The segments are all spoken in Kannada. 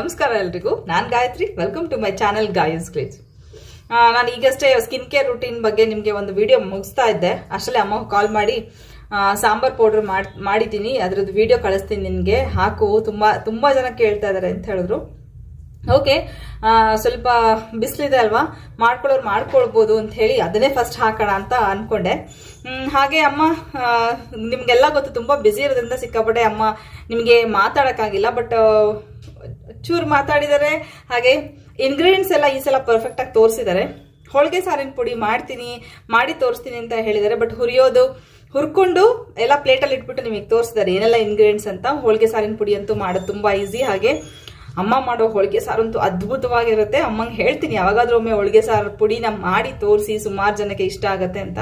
ನಮಸ್ಕಾರ ಎಲ್ರಿಗೂ. ನಾನು Gayatri. Welcome to my channel ಗಾಯನ್ಸ್ ಕ್ಲೀಸ್ ನಾನು ಈಗಷ್ಟೇ ಸ್ಕಿನ್ ಕೇರ್ ರುಟೀನ್ ಬಗ್ಗೆ ನಿಮಗೆ ಒಂದು ವಿಡಿಯೋ ಮುಗಿಸ್ತಾ ಇದ್ದೆ. ಅಷ್ಟೇ ಅಮ್ಮ ಕಾಲ್ ಮಾಡಿ ಸಾಂಬಾರ್ ಪೌಡ್ರ್ ಮಾಡಿ ಮಾಡಿದ್ದೀನಿ. ಅದ್ರದ್ದು ವಿಡಿಯೋ ಕಳಿಸ್ತೀನಿ ನಿನಗೆ. ಹಾಕು. ತುಂಬ ತುಂಬ ಜನ ಕೇಳ್ತಾ ಇದ್ದಾರೆ ಅಂತ ಹೇಳಿದ್ರು. ಓಕೆ ಸ್ವಲ್ಪ ಬಿಸಿಲಿದೆ ಅಲ್ವಾ? ಮಾಡ್ಕೊಳ್ಳೋರು ಮಾಡ್ಕೊಳ್ಬೋದು ಅಂತ ಹೇಳಿ ಅದನ್ನೇ ಫಸ್ಟ್ ಹಾಕೋಣ ಅಂತ ಅನ್ಕೊಂಡೆ. ಹ್ಮ್, ಹಾಗೆ ಅಮ್ಮ ನಿಮ್ಗೆಲ್ಲ ಗೊತ್ತು ತುಂಬ ಬ್ಯುಸಿ ಇರೋದ್ರಿಂದ ಸಿಕ್ಕಾಪಟ್ಟೆ ಅಮ್ಮ ನಿಮಗೆ ಮಾತಾಡೋಕ್ಕಾಗಿಲ್ಲ. ಬಟ್ ಚೂರು ಮಾತಾಡಿದ್ದಾರೆ ಹಾಗೆ ಇಂಗ್ರೀಡಿಯೆಂಟ್ಸ್ ಎಲ್ಲ ಈ ಸಲ ಪರ್ಫೆಕ್ಟಾಗಿ ತೋರಿಸಿದ್ದಾರೆ ಹೋಳಿಗೆ ಸಾರಿನ ಪುಡಿ ಮಾಡ್ತೀನಿ, ಮಾಡಿ ತೋರಿಸ್ತೀನಿ ಅಂತ ಹೇಳಿದ್ದಾರೆ ಬಟ್ ಹುರಿಯೋದು, ಹುರ್ಕೊಂಡು ಎಲ್ಲ ಪ್ಲೇಟಲ್ಲಿ ಇಟ್ಬಿಟ್ಟು ನಿಮಗೆ ತೋರಿಸಿದ್ದಾರೆ ಏನೆಲ್ಲ ಇಂಗ್ರೀಡಿಯೆಂಟ್ಸ್ ಅಂತ. ಹೋಳಿಗೆ ಸಾರಿನ ಪುಡಿ ಅಂತೂ ಮಾಡೋದು ತುಂಬ ಈಸಿ ಹಾಗೆ ಅಮ್ಮ ಮಾಡೋ ಹೋಳಿಗೆ ಸಾರಂತೂ ಅದ್ಭುತವಾಗಿರುತ್ತೆ. ಅಮ್ಮಂಗೆ ಹೇಳ್ತೀನಿ, ಯಾವಾಗಾದ್ರೂ ಒಮ್ಮೆ ಹೋಳಿಗೆ ಸಾರು ಪುಡಿನ ಮಾಡಿ ತೋರಿಸಿ, ಸುಮಾರು ಜನಕ್ಕೆ ಇಷ್ಟ ಆಗುತ್ತೆ ಅಂತ.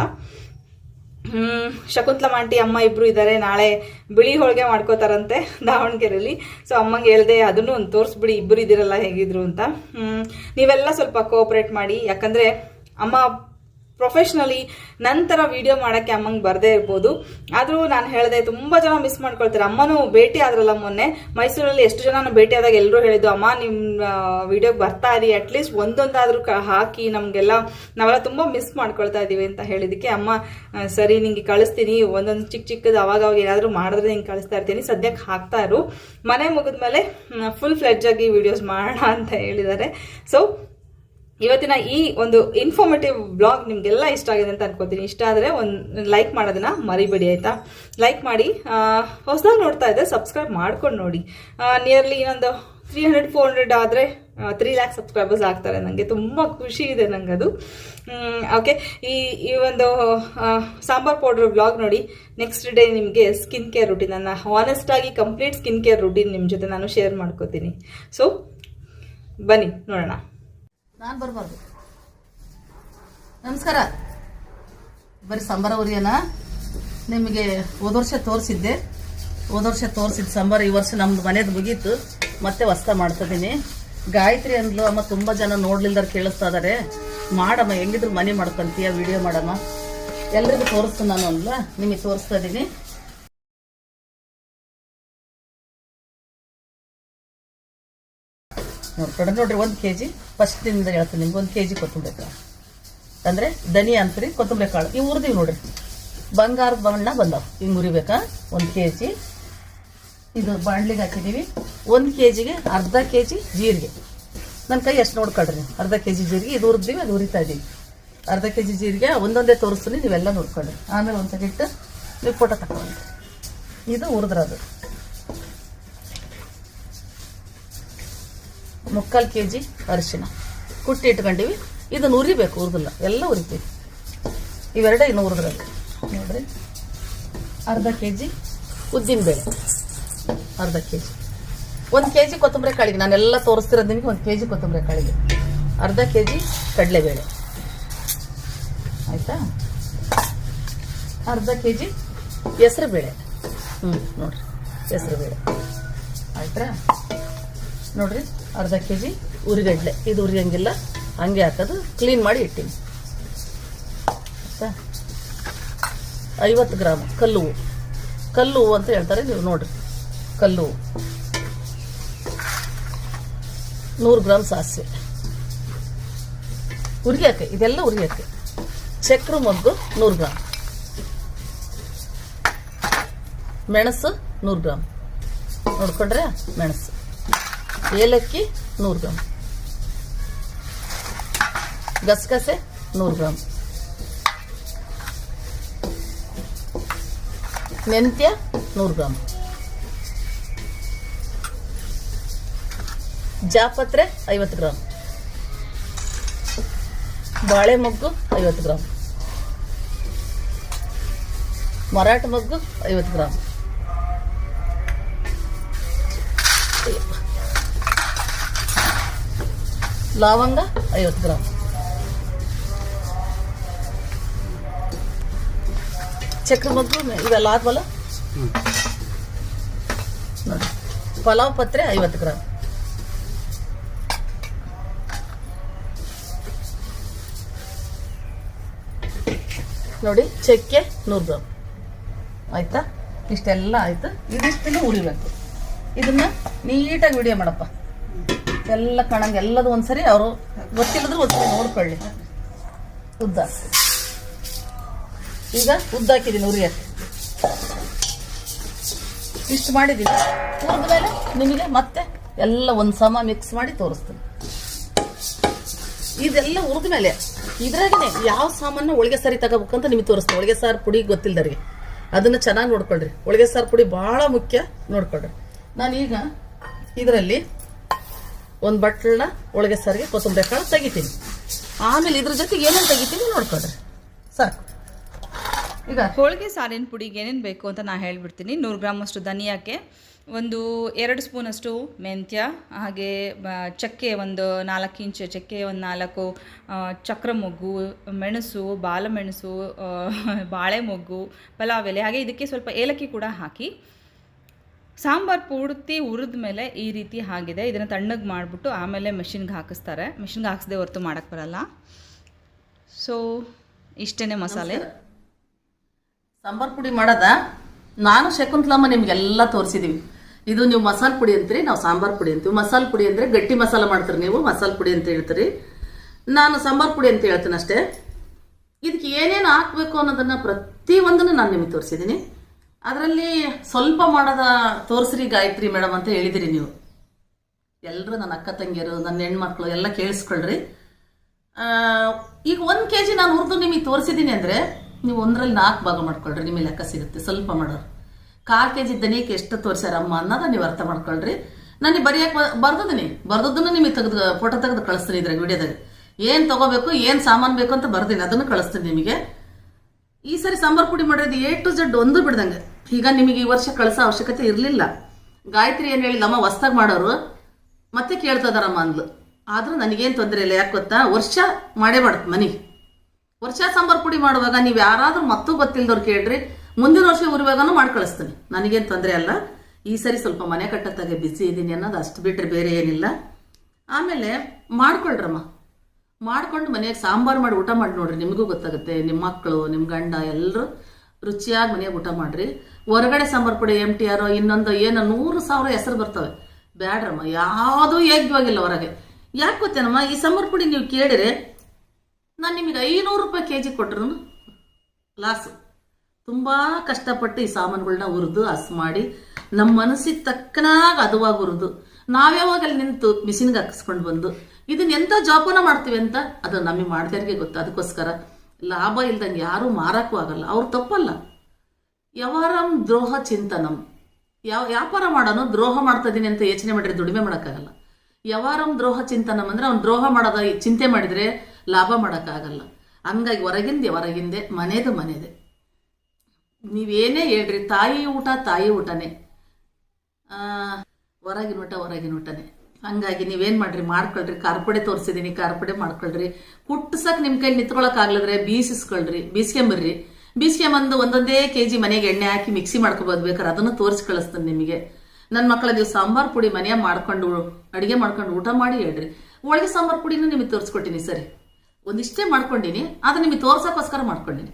ಹ್ಮ್, ಶಕುಂತಲಾ ಆಂಟಿ ಅಮ್ಮ ಇಬ್ರು ಇದ್ದಾರೆ ನಾಳೆ ಬಿಳಿ ಹೋಳಿಗೆ ಮಾಡ್ಕೋತಾರಂತೆ ದಾವಣಗೆರೆಯಲ್ಲಿ ಸೊ ಅಮ್ಮಂಗೆ ಹೇಳ್ದೆ, ಅದನ್ನು ಒಂದು ತೋರಿಸ್ಬಿಡಿ, ಇಬ್ರು ಇದಿರಲ್ಲ ಹೇಗಿದ್ರು ಅಂತ. ಹ್ಮ್, ನೀವೆಲ್ಲ ಸ್ವಲ್ಪ ಕೋಆಪರೇಟ್ ಮಾಡಿ. ಯಾಕಂದ್ರೆ ಅಮ್ಮ ಪ್ರೊಫೆಷ್ನಲಿ ನಂತರ ವಿಡಿಯೋ ಮಾಡೋಕ್ಕೆ ಅಮ್ಮಂಗೆ ಬರದೇ ಇರ್ಬೋದು. ಆದರೂ ನಾನು ಹೇಳಿದೆ, ತುಂಬ ಜನ ಮಿಸ್ ಮಾಡ್ಕೊಳ್ತಾರೆ. ಅಮ್ಮನೂ ಭೇಟಿ ಆದ್ರಲ್ಲ ಮೊನ್ನೆ. ಮೈಸೂರಲ್ಲಿ ಎಷ್ಟು ಜನ ಭೇಟಿ ಆದಾಗ ಎಲ್ಲರೂ ಹೇಳಿದ್ದು, ಅಮ್ಮ ನಿಮ್ಮ ವಿಡಿಯೋಗೆ ಬರ್ತಾ ಇರಿ. ಅಟ್ಲೀಸ್ಟ್ ಒಂದೊಂದಾದರೂ ಕ, ಹಾಕಿ ನಮಗೆಲ್ಲ, ನಾವೆಲ್ಲ ತುಂಬ ಮಿಸ್ ಮಾಡ್ಕೊಳ್ತಾ ಇದ್ದೀವಿ ಅಂತ ಹೇಳಿದ್ದಕ್ಕೆ ಅಮ್ಮ ಸರಿ, ನಿಂಗೆ ಕಳಿಸ್ತೀನಿ. ಒಂದೊಂದು ಚಿಕ್ಕ ಚಿಕ್ಕದು ಅವಾಗ ಅವಾಗ ಏನಾದರೂ ಮಾಡಿದ್ರೆ ನಿಂಗೆ ಕಳಿಸ್ತಾ ಇರ್ತೀನಿ. ಸದ್ಯಕ್ಕೆ ಹಾಕ್ತಾ ಇರು. ಮನೆ ಮುಗಿದ್ಮೇಲೆ ಫುಲ್ ಫ್ಲೆಡ್ಜ್ ಆಗಿ ವಿಡಿಯೋಸ್ ಮಾಡೋಣ ಅಂತ ಹೇಳಿದ್ದಾರೆ. ಸೊ ಇವತ್ತಿನ ಈ ಒಂದು ಇನ್ಫಾರ್ಮೇಟಿವ್ ಬ್ಲಾಗ್ ನಿಮಗೆಲ್ಲ ಇಷ್ಟ ಆಗಿದೆ ಅಂತ ಅನ್ಕೋತೀನಿ. ಇಷ್ಟ ಆದರೆ ಒಂದು ಲೈಕ್ ಮಾಡೋದನ್ನ ಮರಿಬೇಡಿ, ಆಯ್ತಾ? ಲೈಕ್ ಮಾಡಿ ಹೊಸದಾಗಿ ನೋಡ್ತಾ ಇದ್ದೆ ಸಬ್ಸ್ಕ್ರೈಬ್ ಮಾಡ್ಕೊಂಡು ನೋಡಿ. ನಿಯರ್ಲಿ ಇನ್ನೊಂದು ತ್ರೀ ಹಂಡ್ರೆಡ್ ಫೋರ್ ಹಂಡ್ರೆಡ್ ಆದರೆ ತ್ರೀ ಲ್ಯಾಕ್ ಸಬ್ಸ್ಕ್ರೈಬರ್ಸ್ ಆಗ್ತಾರೆ. ನನಗೆ ತುಂಬ ಖುಷಿ ಇದೆ ನಂಗೆ ಅದು ಓಕೆ ಈ ಈ ಒಂದು ಸಾಂಬಾರ್ ಪೌಡ್ರ್ ಬ್ಲಾಗ್ ನೋಡಿ ನೆಕ್ಸ್ಟ್ ಡೇ ನಿಮಗೆ ಸ್ಕಿನ್ ಕೇರ್ ರುಟೀನ್ ನನ್ನ ಹಾನೆಸ್ಟ್ ಆಗಿ ಕಂಪ್ಲೀಟ್ ಸ್ಕಿನ್ ಕೇರ್ ರುಟೀನ್ ನಿಮ್ಮ ಜೊತೆ ನಾನು ಶೇರ್ ಮಾಡ್ಕೋತೀನಿ. ಸೊ ಬನ್ನಿ, ನೋಡೋಣ. ನಾನು ಬರಬಾರ್ದು. ನಮಸ್ಕಾರ. ಬರೀ ಸಾಂಬಾರ ಉರಿಯನ ನಿಮಗೆ ಹೋದ ವರ್ಷ ತೋರಿಸಿದ್ದೆ. ಹೋದ ವರ್ಷ ತೋರಿಸಿದ್ದು ಸಾಂಬಾರು ಈ ವರ್ಷ ನಮ್ಮ ಮನೇದು ಮುಗೀತು. ಮತ್ತೆ ಹೊಸ್ತ ಮಾಡ್ತಿದ್ದೀನಿ ಗಾಯತ್ರಿ ಅಂದ್ಲು, ಅಮ್ಮ ತುಂಬ ಜನ ನೋಡ್ಲಿಲ್ದಾರ ಕೇಳಿಸ್ತಾ ಇದ್ದಾರೆ ಮಾಡಮ್ಮ, ಹೆಂಗಿದ್ರು ಮನೆ ಮಾಡ್ಕೊಂತೀಯ, ವಿಡಿಯೋ ಮಾಡಮ್ಮ? ಎಲ್ರಿಗೂ ತೋರಿಸ್ತೀನಿ ನಾನು ಅಂದ್ಲ. ನಿಮಗೆ ತೋರಿಸ್ತಾ ಇದ್ದೀನಿ ನೋಡ್ಕೊಂಡು ನೋಡ್ರಿ, ಒಂದು ಕೆ ಜಿ ಫಸ್ಟಿಂದ ಹೇಳ್ತೀನಿ ನಿಮ್ಗೆ, ಒಂದು ಕೆ ಜಿ ಕೊತ್ತಂಬರಿ ಕಾಳು. ಅಂದರೆ ಧನಿ ಅಂತೀರಿ, ಕೊತ್ತಂಬರಿ ಕಾಳು. ಇವು ಉರಿದೀವಿ ನೋಡ್ರಿ. ಬಂಗಾರದ ಬಣ್ಣ ಬಂದವು. ಹಿಂಗೆ ಮುರಿಬೇಕಾ ಒಂದು ಕೆ ಜಿ ಇದು ಬಾಣ್ಲಿಗೆ ಹಾಕಿದ್ದೀವಿ ಒಂದು ಕೆ ಜಿಗೆ ಅರ್ಧ ಕೆ ಜಿ ಜೀರಿಗೆ. ನನ್ನ ಕೈ ಎಷ್ಟು ನೋಡ್ಕೊಳ್ರಿ ಅರ್ಧ ಕೆ ಜಿ ಜೀರಿಗೆ, ಇದು ಉರಿದೀವಿ ಅದು ಉರಿತಾ ಇದ್ದೀವಿ ಅರ್ಧ ಕೆ ಜಿ ಜೀರಿಗೆ, ಒಂದೊಂದೇ ತೋರಿಸ್ತೀನಿ, ನೀವೆಲ್ಲ ನೋಡ್ಕೊಳ್ರಿ. ಆಮೇಲೆ ಒಂದು ಸೆಕೆಂಡ್ ನೀವು ಫೋಟೋ ತಗೊಂಡ್ರಿ ಇದು ಉರಿದ್ರದು ಮುಕ್ಕಾಲು ಕೆ ಜಿ ಅರಿಶಿನ. ಕುಟ್ಟಿ ಇಟ್ಕೊಂಡಿವಿ. ಇದನ್ನು ಉರಿಬೇಕು ಉರಿದಿಲ್ಲ ಎಲ್ಲ ಉರಿತೀವಿ. ಇವೆರಡೇ ಇನ್ನು ಉರಿದ್ರಲ್ಲಿ ನೋಡ್ರಿ. ಅರ್ಧ ಕೆ ಜಿ ಉದ್ದಿನಬೇಳೆ. ಅರ್ಧ ಕೆ ಜಿ ಒಂದು ಕೆ ಜಿ ಕೊತ್ತಂಬರಿ ಕಾಳಿಗೆ. ನಾನೆಲ್ಲ ತೋರಿಸ್ತಿರೋದು ನಿಮಗೆ ಒಂದು ಕೆ ಜಿ ಕೊತ್ತಂಬರಿ ಕಾಳಿಗೆ. ಅರ್ಧ ಕೆ ಜಿ ಕಡಲೆಬೇಳೆ. ಆಯಿತಾ? ಅರ್ಧ ಕೆ ಜಿ ಹೆಸರು ಬೇಳೆ ಹ್ಞೂ ನೋಡ್ರಿ. ಹೆಸರು ಬೇಳೆ ಆಯ್ತಾ? ನೋಡ್ರಿ. ಅರ್ಧ ಕೆ ಜಿ ಉರಿಗಡ್ಲೆ. ಇದು ಉರಿಯಂಗಿಲ್ಲ. ಹಂಗೆ ಹಾಕೋದು. ಕ್ಲೀನ್ ಮಾಡಿ ಇಟ್ಟೀನಿ. ಐವತ್ತು ಗ್ರಾಮ್ ಕಲ್ಲು ಕಲ್ಲು ಅಂತ ಹೇಳ್ತಾರೆ ನೀವು ನೋಡ್ರಿ. ಕಲ್ಲು ನೂರು ಗ್ರಾಮ್ ಸಾಸಿವೆ. ಉರಿಯಕ್ಕೆ, ಇದೆಲ್ಲ ಉರಿಯಕ್ಕೆ. ಚಕ್ರ ಮೊಗ್ಗು ನೂರು ಗ್ರಾಮ್. ಮೆಣಸು ನೂರು ಗ್ರಾಮ್. ನೋಡ್ಕೊಂಡ್ರೆ ಮೆಣಸು. ಏಲಕ್ಕಿ ನೂರು ಗ್ರಾಮ್. ಗಸಗಸೆ ನೂರು ಗ್ರಾಮ್. ಮೆಂತ್ಯ ನೂರು ಗ್ರಾಮ್. ಜಾಪತ್ರೆ ಐವತ್ತು ಗ್ರಾಮ್. ಬಾಳೆ ಮೊಗ್ಗು ಐವತ್ತು ಗ್ರಾಮ್. ಮರಾಠ ಮೊಗ್ಗು ಐವತ್ತು ಗ್ರಾಮ್. ಲವಂಗ ಐವತ್ತು ಗ್ರಾಮ್ ಚಕ್ರ ಮೊದಲು ಇವೆಲ್ಲ ಆದ್ವಲ್ಲ? ನೋಡಿ ಪಲಾವ್ ಪತ್ರೆ ಐವತ್ತು ಗ್ರಾಮ್ ನೋಡಿ, ಚಕ್ಕೆ ನೂರು ಗ್ರಾಮ್ ಆಯ್ತಾ? ಇಷ್ಟೆಲ್ಲ ಆಯ್ತು. ಇದಿಷ್ಟನ್ನು ಉಳಿಬೇಕು ಇದನ್ನ ನೀಟಾಗಿ ವಿಡಿಯೋ ಮಾಡಪ್ಪ. ಎಲ್ಲ ಕಾಣಂಗ ಎಲ್ಲದು ಒಂದ್ಸರಿ ಅವರು ಗೊತ್ತಿಲ್ಲದ್ರೆ ಒಂದ್ಸರಿ ನೋಡ್ಕೊಳ್ಳಿ. ಉದ್ದ. ಈಗ ಉದ್ದ ಹಾಕಿದ್ದೀನಿ ಉರಿಯಕ್ಕೆ. ಇಷ್ಟು ಮಾಡಿದ್ದೀನಿ. ಹುರಿದ ಮೇಲೆ ನಿಮಗೆ ಮತ್ತೆ ಎಲ್ಲ ಒಂದು ಸಮ ಮಿಕ್ಸ್ ಮಾಡಿ ತೋರಿಸ್ತೀನಿ. ಇದೆಲ್ಲ ಹುರಿದ ಮೇಲೆ ಇದ್ರಾಗೆ ಯಾವ ಸಾಮಾನು ಒಳಗೆ ಸಾರಿ ತಗೋಬೇಕಂತ ನಿಮಗೆ ತೋರಿಸ್ತೀನಿ. ಒಳಗೆ ಸಾರು ಪುಡಿ ಗೊತ್ತಿಲ್ಲದವ್ರಿಗೆ ಅದನ್ನ ಚೆನ್ನಾಗಿ ನೋಡ್ಕೊಳ್ರಿ. ಒಳಗೆ ಸಾರು ಪುಡಿ ಬಹಳ ಮುಖ್ಯ ನೋಡ್ಕೊಳ್ರಿ. ನಾನೀಗ ಇದರಲ್ಲಿ ಒಂದು ಬಟ್ಲನ್ನ ಒಳಗೆ ಸರಿಗೆ ಕೊತ್ತಂಬರಿ ಕಾಳು ತೆಗಿತೀನಿ. ಆಮೇಲೆ ಇದ್ರ ಜೊತೆಗೆ ಏನೇನು ತೆಗಿತೀನಿ ನೋಡ್ಕೊಳ್ರಿ. ಸಾಕು. ಈಗ ಹೋಳಿಗೆ ಸಾರಿನ ಪುಡಿಗೆ ಏನೇನು ಬೇಕು ಅಂತ ನಾನು ಹೇಳ್ಬಿಡ್ತೀನಿ. ನೂರು ಗ್ರಾಮಷ್ಟು ಧನಿಯಾಕ್ಕೆ ಒಂದು ಎರಡು ಸ್ಪೂನಷ್ಟು ಮೆಂತ್ಯ, ಹಾಗೆ ಚಕ್ಕೆ ಒಂದು ನಾಲ್ಕು ಇಂಚು, ಚಕ್ಕೆ ಒಂದು ನಾಲ್ಕು ಚಕ್ರ ಮೊಗ್ಗು, ಮೆಣಸು ಬಾಲಮೆಣಸು ಬಾಳೆ ಮೊಗ್ಗು, ಪಲಾವ್ ಎಲೆ, ಹಾಗೆ ಇದಕ್ಕೆ ಸ್ವಲ್ಪ ಏಲಕ್ಕಿ ಕೂಡ ಹಾಕಿ ಸಾಂಬಾರು ಪೂರ್ತಿ ಹುರಿದ ಮೇಲೆ ಈ ರೀತಿ ಆಗಿದೆ. ಇದನ್ನು ತಣ್ಣಗೆ ಮಾಡಿಬಿಟ್ಟು ಆಮೇಲೆ ಮೆಷಿನ್ಗೆ ಹಾಕಿಸ್ತಾರೆ. ಮೆಷಿನ್ಗೆ ಹಾಕಿಸದೆ ಹೊರತು ಮಾಡೋಕ್ಕೆ ಬರಲ್ಲ. ಸೊ ಇಷ್ಟೇ ಮಸಾಲೆ. ಸಾಂಬಾರು ಪುಡಿ ಮಾಡೋದ? ನಾನು ಶಕುಂತಲಮ್ಮ ನಿಮಗೆಲ್ಲ ತೋರಿಸಿದ್ದೀವಿ ಇದು ನೀವು ಮಸಾಲೆ ಪುಡಿ ಅಂತೀರಿ, ನಾವು ಸಾಂಬಾರು ಪುಡಿ ಅಂತೀವಿ. ಮಸಾಲೆ ಪುಡಿ ಅಂದರೆ ಗಟ್ಟಿ ಮಸಾಲೆ ಮಾಡ್ತೀರಿ ನೀವು, ಮಸಾಲೆ ಪುಡಿ ಅಂತ ಹೇಳ್ತೀರಿ. ನಾನು ಸಾಂಬಾರು ಪುಡಿ ಅಂತ ಹೇಳ್ತೀನಿ ಅಷ್ಟೇ. ಇದಕ್ಕೆ ಏನೇನು ಹಾಕಬೇಕು ಅನ್ನೋದನ್ನು ಪ್ರತಿಯೊಂದನ್ನು ನಾನು ನಿಮಗೆ ತೋರಿಸಿದ್ದೀನಿ ಅದರಲ್ಲಿ ಸ್ವಲ್ಪ ಮಾಡದ ತೋರಿಸ್ರಿ ಗಾಯತ್ರಿ ಮೇಡಮ್ ಅಂತ ಹೇಳಿದಿರಿ ನೀವು. ಎಲ್ಲರೂ ನನ್ನ ಅಕ್ಕ ತಂಗಿಯರು, ನನ್ನ ಹೆಣ್ಮಕ್ಳು ಎಲ್ಲ ಕೇಳಿಸ್ಕೊಳ್ರಿ. ಈಗ ಒಂದು ಕೆ ಜಿ ನಾನು ಹುರಿದು ನಿಮಗೆ ತೋರಿಸಿದ್ದೀನಿ ಅಂದರೆ ನೀವು ಒಂದರಲ್ಲಿ ನಾಲ್ಕು ಭಾಗ ಮಾಡ್ಕೊಳ್ರಿ ನಿಮಗೆ ಲೆಕ್ಕ ಸಿಗುತ್ತೆ, ಸ್ವಲ್ಪ ಮಾಡೋರು. ಕಾಲು ಕೆ ಜಿ ದನಿಯಕ್ಕೆ ಎಷ್ಟು ತೋರಿಸ್ಯಾರ ಅಮ್ಮ ಅನ್ನೋದ ನೀವು ಅರ್ಥ ಮಾಡ್ಕೊಳ್ರಿ. ನನಗೆ ಬರೆಯಕ್ಕೆ ಬರ್ದದೀನಿ. ಬರ್ದದನ್ನು ನಿಮಗೆ ತೆಗೆದು, ಫೋಟೋ ತೆಗೆದು ಕಳಿಸ್ತೀನಿ ಇದ್ರಾಗ ವಿಡಿಯೋದಾಗ ಏನು ತಗೋಬೇಕು, ಏನು ಸಾಮಾನು ಬೇಕು ಅಂತ ಬರ್ದೀನಿ, ಅದನ್ನು ಕಳಿಸ್ತೀನಿ ನಿಮಗೆ. ಈ ಸರಿ ಸಾಂಬಾರು ಪುಡಿ ಮಾಡೋದು ಎ ಟು ಜೆಡ್ ಒಂದು ಬಿಡ್ದಂಗೆ. ಈಗ ನಿಮಗೆ ಈ ವರ್ಷ ಕಳಿಸೋ ಅವಶ್ಯಕತೆ ಇರಲಿಲ್ಲ. ಗಾಯತ್ರಿ ಏನು ಹೇಳಿಲ್ಲ ಅಮ್ಮ ಹೊಸ್ದಾಗಿ ಮಾಡೋರು ಮತ್ತೆ ಕೇಳ್ತದಾರಮ್ಮ ಅಂದ್ಲು ಆದರೂ ನನಗೇನು ತೊಂದರೆ ಇಲ್ಲ, ಯಾಕೆ ಗೊತ್ತಾ? ವರ್ಷ ಮಾಡೇ ಮಾಡುತ್ತೆ ಮನೆಗೆ ವರ್ಷ ಸಾಂಬಾರು ಪುಡಿ ಮಾಡುವಾಗ ನೀವು ಯಾರಾದರೂ ಮತ್ತೂ ಗೊತ್ತಿಲ್ಲದವ್ರು ಕೇಳ್ರಿ, ಮುಂದಿನ ವರ್ಷ ಉರಿವಾಗನೂ ಮಾಡಿ ಕಳಿಸ್ತೀನಿ. ನನಗೇನು ತೊಂದರೆ ಅಲ್ಲ. ಈ ಸರಿ ಸ್ವಲ್ಪ ಮನೆ ಕಟ್ಟತ್ತಾಗೆ ಬಿಸಿ ಇದ್ದೀನಿ ಅನ್ನೋದು ಅಷ್ಟು ಬಿಟ್ಟರೆ ಬೇರೆ ಏನಿಲ್ಲ. ಆಮೇಲೆ ಮಾಡ್ಕೊಳ್ರಮ್ಮ. ಮಾಡ್ಕೊಂಡು ಮನೆಯಾಗ ಸಾಂಬಾರು ಮಾಡಿ ಊಟ ಮಾಡಿ ನೋಡ್ರಿ, ನಿಮಗೂ ಗೊತ್ತಾಗುತ್ತೆ. ನಿಮ್ಮ ಮಕ್ಕಳು ನಿಮ್ಮ ಗಂಡ ಎಲ್ಲರೂ ರುಚಿಯಾಗಿ ಮನೆಯಾಗ ಊಟ ಮಾಡ್ರಿ. ಹೊರಗಡೆ ಸಾಂಬಾರು ಪುಡಿ ಎಂ ಟಿ ಆರೋ ಇನ್ನೊಂದು ಏನೋ ನೂರು ಸಾವಿರ ಹೆಸರು ಬರ್ತವೆ. ಬ್ಯಾಡ್ರಮ್ಮ, ಯಾವುದೂ ಯೋಗ್ಯವಾಗಿಲ್ಲ ಹೊರಗೆ. ಯಾಕೆ ಗೊತ್ತೇನಮ್ಮ? ಈ ಸಾಂಬಾರು ಪುಡಿ ನೀವು ಕೇಳಿದ್ರೆ ನಾನು ನಿಮಗೆ ಐನೂರು ರೂಪಾಯಿ ಕೆ ಜಿ ಕೊಟ್ರು ಲಾಸು. ತುಂಬ ಕಷ್ಟಪಟ್ಟು ಈ ಸಾಮಾನುಗಳನ್ನ ಹುರಿದು, ಹಸು ಮಾಡಿ ನಮ್ಮ ಮನಸ್ಸಿಗೆ ತಕ್ಕನಾಗ ಅದುವಾಗಿ ಹುರಿದು ನಾವ್ಯಾವಾಗ ಅಲ್ಲಿ ನಿಂತು ಮಿಷಿನ್ಗೆ ಹಾಕಿಸ್ಕೊಂಡು ಬಂದು ಇದನ್ನ ಎಂತ ಜೋಪಾನ ಮಾಡ್ತೀವಿ ಅಂತ ಅದು ನಮಗೆ ಮಾಡ್ತಾರಿಗೆ ಗೊತ್ತು. ಅದಕ್ಕೋಸ್ಕರ ಲಾಭ ಇಲ್ದಂಗೆ ಯಾರೂ ಮಾರಕ್ಕೂ ಆಗಲ್ಲ. ಅವ್ರು ತಪ್ಪಲ್ಲ. ವ್ಯವಹಾರಂ ದ್ರೋಹ ಚಿಂತನಂ. ಯಾವ ವ್ಯಾಪಾರ ಮಾಡೋನು ದ್ರೋಹ ಮಾಡ್ತಾ ಇದೀನಿ ಅಂತ ಯೋಚನೆ ಮಾಡಿದ್ರೆ ದುಡಿಮೆ ಮಾಡೋಕ್ಕಾಗಲ್ಲ. ವ್ಯವಹಾರಂ ದ್ರೋಹ ಚಿಂತನಂ ಅಂದರೆ ಅವ್ನು ದ್ರೋಹ ಮಾಡೋದ ಚಿಂತೆ ಮಾಡಿದರೆ ಲಾಭ ಮಾಡೋಕ್ಕಾಗಲ್ಲ. ಹಂಗಾಗಿ ಹೊರಗಿಂದೆ ಹೊರಗಿಂದೆ, ಮನೆದು ಮನೆದೆ. ನೀವೇನೇ ಹೇಳ್ರಿ, ತಾಯಿ ಊಟ ತಾಯಿ ಊಟನೇ. ಹೊರಗಿನ ಊಟ ಹೊರಗಿನ ಊಟನೇ. ಹಂಗಾಗಿ ನೀವೇನ್ ಮಾಡ್ರಿ, ಮಾಡ್ಕೊಳ್ರಿ, ಕಾರ್ಪಡೆ ತೋರಿಸಿದೀನಿ, ಕಾರ್ಪಡೆ ಮಾಡ್ಕೊಳ್ರಿ. ಕುಟ್ಸಕ್ಕೆ ನಿಮ್ ಕೈಲಿ ನಿಂತ್ಕೊಳಕ್ ಆಗ್ಲಿದ್ರೆ ಬೀಸಿಸ್ಕೊಳ್ರಿ, ಬೀಸ್ಕೊಂಬರ್ರಿ. ಬೀಸ್ಕೊಂಬಂದು ಒಂದೊಂದೇ ಕೆ ಜಿ ಮನೆಗೆ ಎಣ್ಣೆ ಹಾಕಿ ಮಿಕ್ಸಿ ಮಾಡ್ಕೊಬೋದು ಬೇಕಾದ್ರೆ ಅದನ್ನು ತೋರಿಸಿ ಕಳಿಸ್ತೀನಿ ನಿಮಗೆ. ನನ್ನ ಮಕ್ಕಳ ನೀವು ಸಾಂಬಾರ್ ಪುಡಿ ಮನೆಯಾಗ ಮಾಡ್ಕೊಂಡು, ಅಡಿಗೆ ಮಾಡ್ಕೊಂಡು ಊಟ ಮಾಡಿ ಹೇಳ್ರಿ. ಒಳಗೆ ಸಾಂಬಾರ್ ಪುಡಿನೂ ನಿಮಗೆ ತೋರಿಸ್ಕೊಟ್ಟಿನಿ ಸರಿ. ಒಂದಿಷ್ಟೇ ಮಾಡ್ಕೊಂಡಿನಿ ಅದು ನಿಮಗೆ ತೋರ್ಸೋಕ್ಕೋಸ್ಕರ ಮಾಡ್ಕೊಂಡಿನಿ.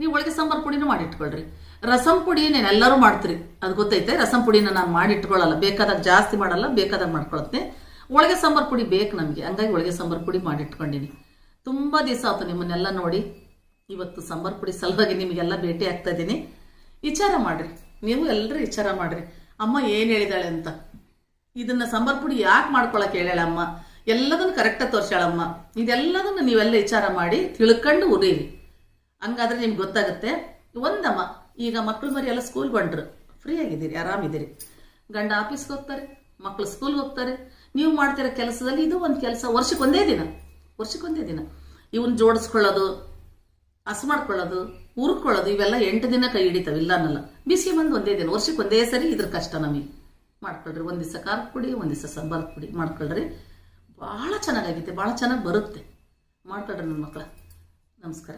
ನೀವು ಒಳಗೆ ಸಾಂಬಾರ್ ಪುಡಿನೂ ಮಾಡಿಟ್ಕೊಳ್ರಿ ರಸಂ ಪುಡಿ ನೀನು ಎಲ್ಲರೂ ಮಾಡ್ತೀರಿ. ಅದು ಗೊತ್ತೈತೆ, ರಸಂ ಪುಡಿನ ನಾನು ಮಾಡಿ ಇಟ್ಕೊಳ್ಳಲ್ಲ. ಬೇಕಾದಾಗ ಜಾಸ್ತಿ ಮಾಡಲ್ಲ, ಬೇಕಾದಾಗ ಮಾಡ್ಕೊಳತ್ತೆ. ಒಳಗೆ ಸಾಂಬಾರು ಪುಡಿ ಬೇಕು ನಮಗೆ. ಹಂಗಾಗಿ ಒಳಗೆ ಸಾಂಬಾರು ಪುಡಿ ಮಾಡಿಟ್ಕೊಂಡಿನಿ ತುಂಬ ದಿವಸ ಆಯ್ತು ನಿಮ್ಮನ್ನೆಲ್ಲ ನೋಡಿ. ಇವತ್ತು ಸಾಂಬಾರು ಪುಡಿ ಸಲುವಾಗಿ ನಿಮಗೆಲ್ಲ ಭೇಟಿ ಆಗ್ತಾ ಇದ್ದೀನಿ. ವಿಚಾರ ಮಾಡ್ರಿ. ನೀವು ಎಲ್ಲರೂ ವಿಚಾರ ಮಾಡ್ರಿ. ಅಮ್ಮ ಏನು ಹೇಳಿದಾಳೆ ಅಂತ. ಇದನ್ನ ಸಾಂಬಾರ್ ಪುಡಿ ಯಾಕೆ ಮಾಡ್ಕೊಳಕ್ ಹೇಳ್ಯಾಳಮ್ಮ ಎಲ್ಲದನ್ನು ಕರೆಕ್ಟಾಗಿ ತೋರ್ಸಾಳಮ್ಮ ಇದೆಲ್ಲದನ್ನು ನೀವೆಲ್ಲ ವಿಚಾರ ಮಾಡಿ ತಿಳ್ಕೊಂಡು ಉರೀರಿ. ಹಂಗಾದ್ರೆ ನಿಮ್ಗೆ ಗೊತ್ತಾಗುತ್ತೆ, ಒಂದಮ್ಮ ಈಗ ಮಕ್ಕಳು ಮರಿ ಎಲ್ಲ ಸ್ಕೂಲ್ ಬಂದ್ರು ಫ್ರೀ ಆಗಿದ್ದೀರಿ, ಆರಾಮಿದ್ದೀರಿ. ಗಂಡ ಆಫೀಸ್ಗೆ ಹೋಗ್ತಾರೆ ಮಕ್ಕಳು ಸ್ಕೂಲ್ಗೆ ಹೋಗ್ತಾರೆ. ನೀವು ಮಾಡ್ತಿರೋ ಕೆಲಸದಲ್ಲಿ ಇದು ಒಂದು ಕೆಲಸ. ವರ್ಷಕ್ಕೆ ಒಂದೇ ದಿನ. ವರ್ಷಕ್ಕೆ ಒಂದೇ ದಿನ. ಇವನ್ ಜೋಡಿಸ್ಕೊಳ್ಳೋದು, ಹಸು ಮಾಡ್ಕೊಳ್ಳೋದು, ಹುರ್ಕೊಳ್ಳೋದು, ಇವೆಲ್ಲ ಎಂಟು ದಿನ ಕೈ ಹಿಡಿತಾವೆ ಇಲ್ಲ ಅನ್ನಲ್ಲ ಬಿಸಿ ಬಂದು ಒಂದೇ ದಿನ. ವರ್ಷಕ್ಕೆ ಒಂದೇ ಸರಿ ಇದ್ರ ಕಷ್ಟ ನಮಗೆ. ಮಾಡ್ಕೊಳ್ರಿ, ಒಂದು ದಿವಸ ಖಾರ ಪುಡಿ, ಒಂದು ದಿವಸ ಸಾಂಬಾರ್ ಪುಡಿ ಮಾಡ್ಕೊಳ್ರಿ. ಭಾಳ ಚೆನ್ನಾಗಾಗಿದೆ ಭಾಳ ಚೆನ್ನಾಗಿ ಬರುತ್ತೆ. ಮಾಡ್ಕೊಳ್ರಿ ನನ್ನ ಮಕ್ಕಳ ನಮಸ್ಕಾರ.